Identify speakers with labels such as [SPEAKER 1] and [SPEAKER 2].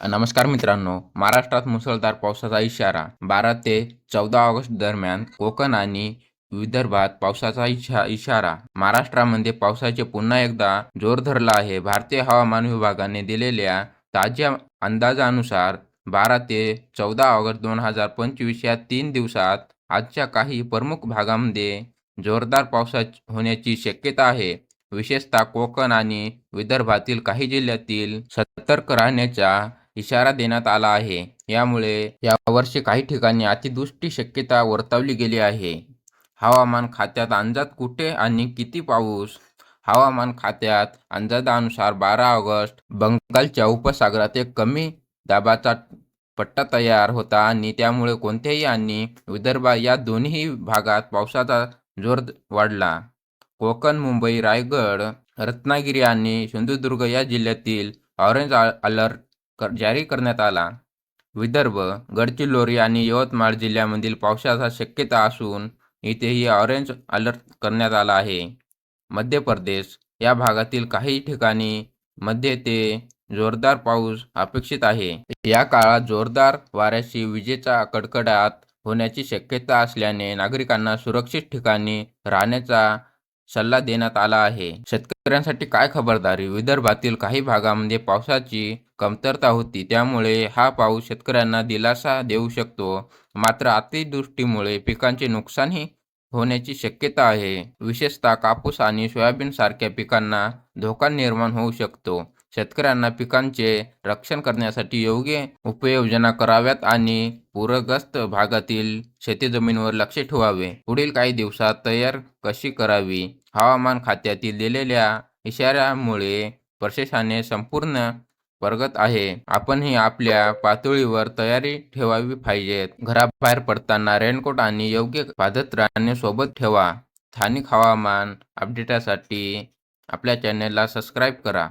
[SPEAKER 1] नमस्कार मित्रांनो महाराष्ट्रात मुसळधार पावसाचा इशारा. बारा ते चौदा ऑगस्ट दरम्यान कोकण आणि विदर्भात पावसाचा इशा इशारा. महाराष्ट्रामध्ये पावसाचे पुन्हा एकदा जोर धरला आहे. भारतीय हवामान विभागाने दिलेल्या ताज्या अंदाजानुसार बारा ते चौदा ऑगस्ट दोन हजार पंचवीस या तीन दिवसात आजच्या काही प्रमुख भागामध्ये जोरदार पावसा होण्याची शक्यता आहे. विशेषतः कोकण आणि विदर्भातील काही जिल्ह्यातील सतर्क राहण्याच्या इशारा देण्यात आला आहे. यामुळे यावर्षी काही ठिकाणी अतिदृष्टी शक्यता वर्तवली गेली आहे. हवामान खात्यात अंदाज कुठे आणि किती पाऊस? हवामान खात्यात अंदाजानुसार बारा ऑगस्ट बंगालच्या उपसागरात एक कमी दाबाचा पट्टा तयार होता आणि त्यामुळे कोणत्याही आणि विदर्भ या दोन्ही भागात पावसाचा जोर वाढला. कोकण मुंबई रायगड रत्नागिरी आणि सिंधुदुर्ग या जिल्ह्यातील ऑरेंज अलर्ट कर जारी करण्यात आला. विदर्भ गडचिरोली आणि यवतमाळ जिल्ह्यामधील पावसाचा शक्यता असून इथेही ऑरेंज अलर्ट करण्यात आला आहे. मध्य प्रदेश या भागातील काही ठिकाणी मध्ये ते जोरदार पाऊस अपेक्षित आहे. या काळात जोरदार वाऱ्याशी विजेचा कडकडाट होण्याची शक्यता असल्याने नागरिकांना सुरक्षित ठिकाणी राहण्याचा सल्ला देण्यात आला आहे. शेतकऱ्यांसाठी काय खबरदारी? विदर्भातील काही भागामध्ये पावसाची कमतरता होती त्यामुळे हा पाऊस शेतकऱ्यांना दिलासा देऊ शकतो. मात्र अतिवृष्टीमुळे पिकांचे नुकसानही होण्याची शक्यता आहे. विशेषतः कापूस आणि सोयाबीन सारख्या पिकांना धोका निर्माण होऊ शकतो. शेतकऱ्यांना पिकांचे रक्षण करण्यासाठी योग्य उपाययोजना कराव्यात आणि पूरग्रस्त भागातील शेतीजमिनीवर लक्ष ठेवावे. पुढील काही दिवसात तयार कशी करावी? हवामान खात्यातील दिलेल्या इशाऱ्यामुळे प्रशासनाने संपूर्ण प्रगत आहे. आपणही आपल्या पातळीवर तयारी ठेवावी पाहिजेत घराबाहेर पडताना रेनकोट आणि योग्य पादत्राणे सोबत ठेवा. स्थानिक हवामान अपडेटासाठी आपल्या चॅनेलला सबस्क्राईब करा.